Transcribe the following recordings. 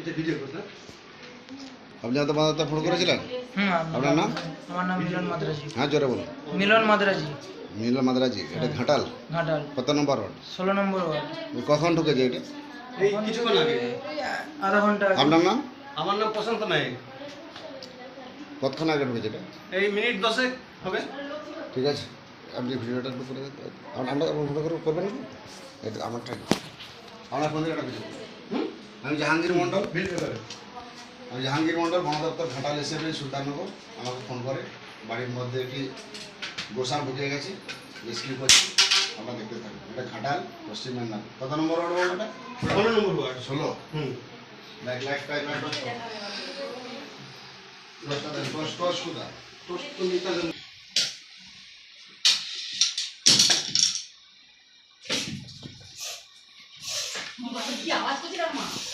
এটা ভিডিও করতে। আপনি তো বাঁধাতে ফোন করেছিলেন? হুম আপনার নাম? আমার নাম মিলন মাদ্রাজি। হ্যাঁ জোরে বলুন। মিলন মাদ্রাজি। নীল মাদ্রাজি এটা ঘাটাল? ঘাটাল। কত নম্বর ওয়ার্ড? ষোলো নম্বর ওয়ার্ড। কখন ঢুকেছে এটা? এই কিছুক্ষণ আগে। আধা ঘণ্টা আপনার নাম? আমার নাম প্রশান্ত নায়ক। কতক্ষণ আগে ঢুকেছে এটা? এই মিনিট দশেক হবে। ঠিক আছে। আপনি ভিডিওটা একটু করে আমরা ফটো করে করবেন? এটা আমারটা আপনার ফোন থেকে ভিডিও আমি জাহাঙ্গীর মণ্ডল। আমি জাহাঙ্গীর মণ্ডল বন দপ্তর ঘাটাল এসে সুলতাননগর আমাকে ফোন করে। বাড়ির মধ্যে একটি গোসার ঢুকে গেছে। রেস্কিউ করছি আমরা দেখতে থাকি। এটা ঘাটাল পশ্চিম মেদিনীপুর। কত নম্বর ওয়ার্ড বলুন এটা ষোলো নম্বর ওয়ার্ড। ষোলো? হুম। লাইক লাইক টাইম দশ দশ সুদা দশ তো নিতে কি বল ওই এটা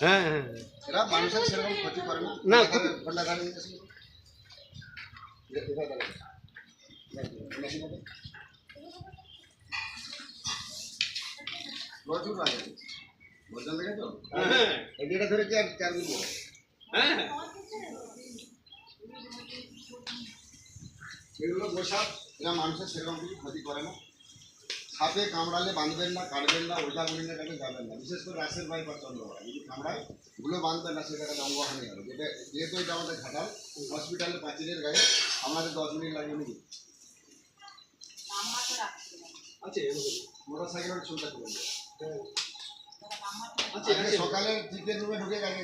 হ্যাঁ হ্যাঁ এরা মানুষের সেরকম ক্ষতি করে না। প্রচুর লাগে। বুঝলেন দেখে তো হ্যাঁ। এদিকে ধরেছি আর চার পরে। হ্যাঁ এগুলো এরা মানুষের সেরকম কিছু ক্ষতি করে না। সাপে কামড়ালে বাঁধবেন না কাটবেন না ওটা গুলিনের কাছে যাবেন না। বিশেষ করে রাসের ভাই বা চন্দ্রবাড়া যদি কামড়ায়গুলো বাঁধবেন না সেটা কাছে অঙ্গহানি হবে যেটা যেহেতু এটা আমাদের ঘাটাল হসপিটালে পাঁচিলের গায়ে আমাদের দশ মিনিট লাগবে নাকি? আছে মোটর সাইকেলের দেবে। আছে আজকে আছে সকালে চিকেন রুমে ঢুকে গেছে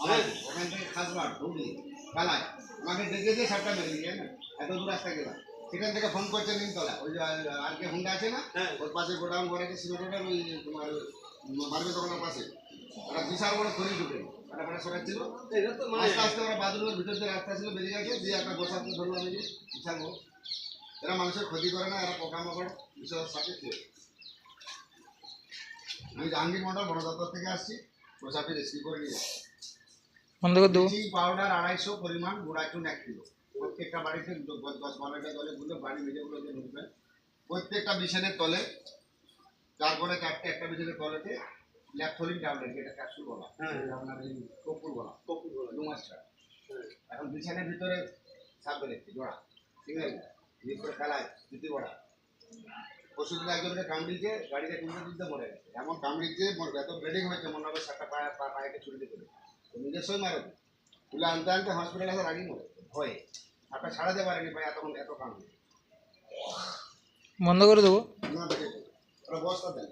আমার ওখান থেকে খাসবার ঢুকলি কালায় আমাকে ডেকে দিয়ে সাতটা মেরে দিয়ে না? এত দূর রাস্তা গেলাম। সেখান থেকে ফোন করছে নিমতলা। ওই যে আর- কে হুন্ডা আছে না হ্যাঁ। ওর পাশে গোডাউন করে আছে সিমেন্টের ওই তোমার মার্বে দোকানের পাশে। ওরা বিশাল বড় খড়ি ঢুকে। সরাচ্ছিল তো মানে আস্তে আস্তে ওরা বাথরুমের ভিতর দিয়ে রাস্তা ছিল বেরিয়ে গেছে দিয়ে একটা গোসাতে ধরলাম এই যে বিশাল এরা মানুষের ক্ষতি করে না এরা পোকামাকড় বিশাল সাথে খেয়ে। আমি জাহাঙ্গীর মন্ডল বন দপ্তর থেকে আসছি গোসাপি রেস্কিউ করে নিয়ে পাউডার আড়াইশো পরিমাণ গুঁড়াচুন এক কিলো। প্রত্যেকটা বাড়িতে দশ বারোটা জলে গুলো বাড়ি মেঝেগুলো যে ঢুকবে। প্রত্যেকটা বিছানের তলে তারপরে চারটে একটা বিছানের তলেতে ল্যাপথলিন ট্যাবলেট যেটা ক্যাপসুল বলা হ্যাঁ। যেটা আপনার এই কপুর বলা কপুর বলা। দু মাসটা এখন বিছানের ভিতরে সাপ বেরোচ্ছে জোড়া ঠিক আছে? করে খেলায় জুতি বড়া পরশুদিন একজনকে কামড়িয়েছে গাড়িতে তুলতে তুলতে মরে গেছে। এমন কামড়িয়েছে এত ব্লিডিং হয়েছে মনে হবে সাতটা পায়ে পা পায়েকে ছুটি দিতে নিজস্বই মারে তুলে আনতে আনতে হসপিটালে আসার আগেই মরে ভয়ে। ছাড়াতে পারেনি ভাই এতক্ষণ এত কামড়ি বন্ধ করে দেবো? না ওরা বস্তা দেন।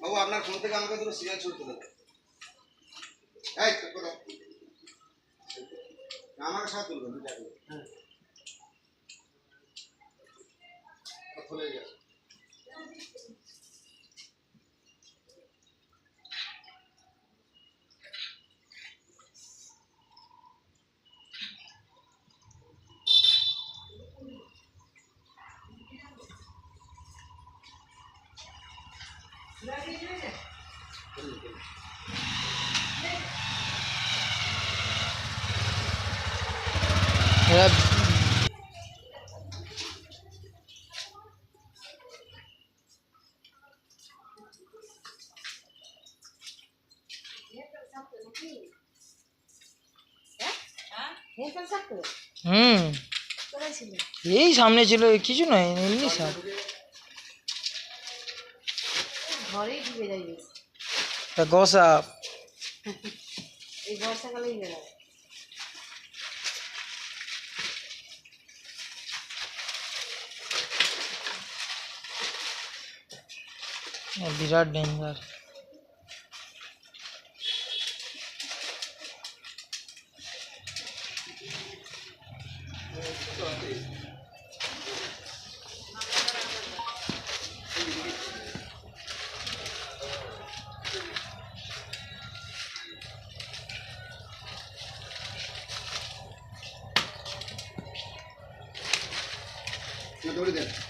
বাবু আপনার ফোন থেকে আমাকে দুটো সিরিয়াল ছবি তুলে দেন এই চুপ করো। আমাকে সব তুলবেন দুটা খুলে এই সামনে ছিল কিছু নয় এমনি সাপ। ঘরেই ঢুকে যাই। তা গোসা? এই বর্ষাকালেই বেরোয় বিরাট ডেঞ্জার দৌড়ে দেন।